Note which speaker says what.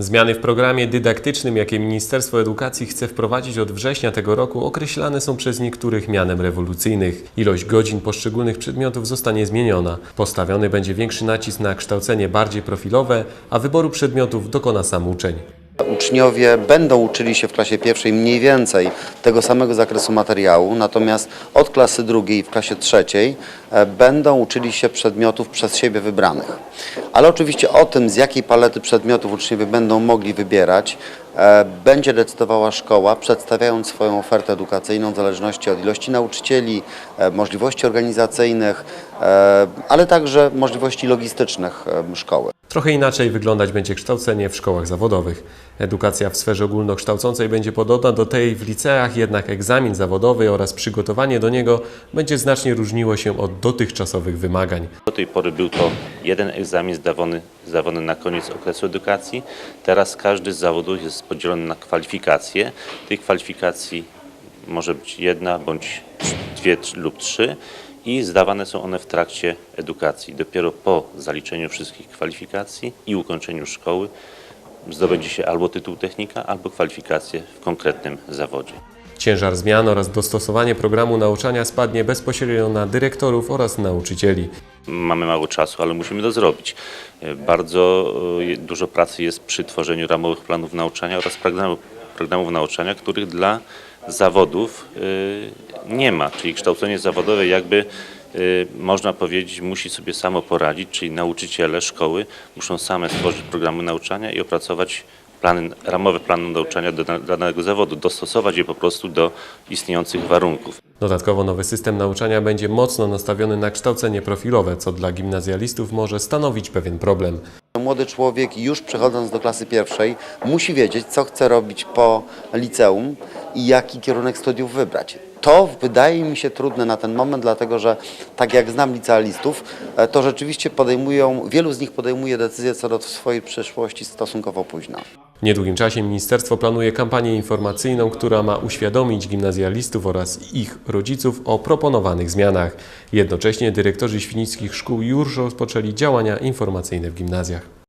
Speaker 1: Zmiany w programie dydaktycznym, jakie Ministerstwo Edukacji chce wprowadzić od września tego roku, określane są przez niektórych mianem rewolucyjnych. Ilość godzin poszczególnych przedmiotów zostanie zmieniona. Postawiony będzie większy nacisk na kształcenie bardziej profilowe, a wyboru przedmiotów dokona sam uczeń.
Speaker 2: Uczniowie będą uczyli się w klasie pierwszej mniej więcej tego samego zakresu materiału, natomiast od klasy drugiej w klasie trzeciej e, będą uczyli się przedmiotów przez siebie wybranych. Ale oczywiście o tym, z jakiej palety przedmiotów uczniowie będą mogli wybierać, e, będzie decydowała szkoła, przedstawiając swoją ofertę edukacyjną w zależności od ilości nauczycieli, e, możliwości organizacyjnych, ale także możliwości logistycznych szkoły.
Speaker 1: Trochę inaczej wyglądać będzie kształcenie w szkołach zawodowych. Edukacja w sferze ogólnokształcącej będzie podobna do tej w liceach, jednak egzamin zawodowy oraz przygotowanie do niego będzie znacznie różniło się od dotychczasowych wymagań.
Speaker 3: Do tej pory był to jeden egzamin zdawany, zdawany na koniec okresu edukacji. Teraz każdy z zawodów jest podzielony na kwalifikacje. Tych kwalifikacji może być jedna bądź dwie lub trzy i zdawane są one w trakcie edukacji. Dopiero po zaliczeniu wszystkich kwalifikacji i ukończeniu szkoły zdobędzie się albo tytuł technika, albo kwalifikacje w konkretnym zawodzie.
Speaker 1: Ciężar zmian oraz dostosowanie programu nauczania spadnie bezpośrednio na dyrektorów oraz nauczycieli.
Speaker 3: Mamy mało czasu, ale musimy to zrobić. Bardzo e, dużo pracy jest przy tworzeniu ramowych planów nauczania oraz programów, programów nauczania, których dla zawodów e, nie ma. Czyli kształcenie zawodowe jakby e, można powiedzieć musi sobie samo poradzić, czyli nauczyciele szkoły muszą same stworzyć programy nauczania i opracować plany, ramowe plany nauczania do da- danego zawodu, dostosować je po prostu do istniejących warunków.
Speaker 1: Dodatkowo nowy system nauczania będzie mocno nastawiony na kształcenie profilowe, co dla gimnazjalistów może stanowić pewien problem.
Speaker 2: Młody człowiek już przechodząc do klasy pierwszej musi wiedzieć, co chce robić po liceum i jaki kierunek studiów wybrać. To wydaje mi się trudne na ten moment, dlatego że tak jak znam licealistów, e, to rzeczywiście podejmują, wielu z nich podejmuje decyzje co do swojej przyszłości stosunkowo późno.
Speaker 1: W niedługim czasie ministerstwo planuje kampanię informacyjną, która ma uświadomić gimnazjalistów oraz ich rodziców o proponowanych zmianach. Jednocześnie dyrektorzy świnickich szkół już rozpoczęli działania informacyjne w gimnazjach.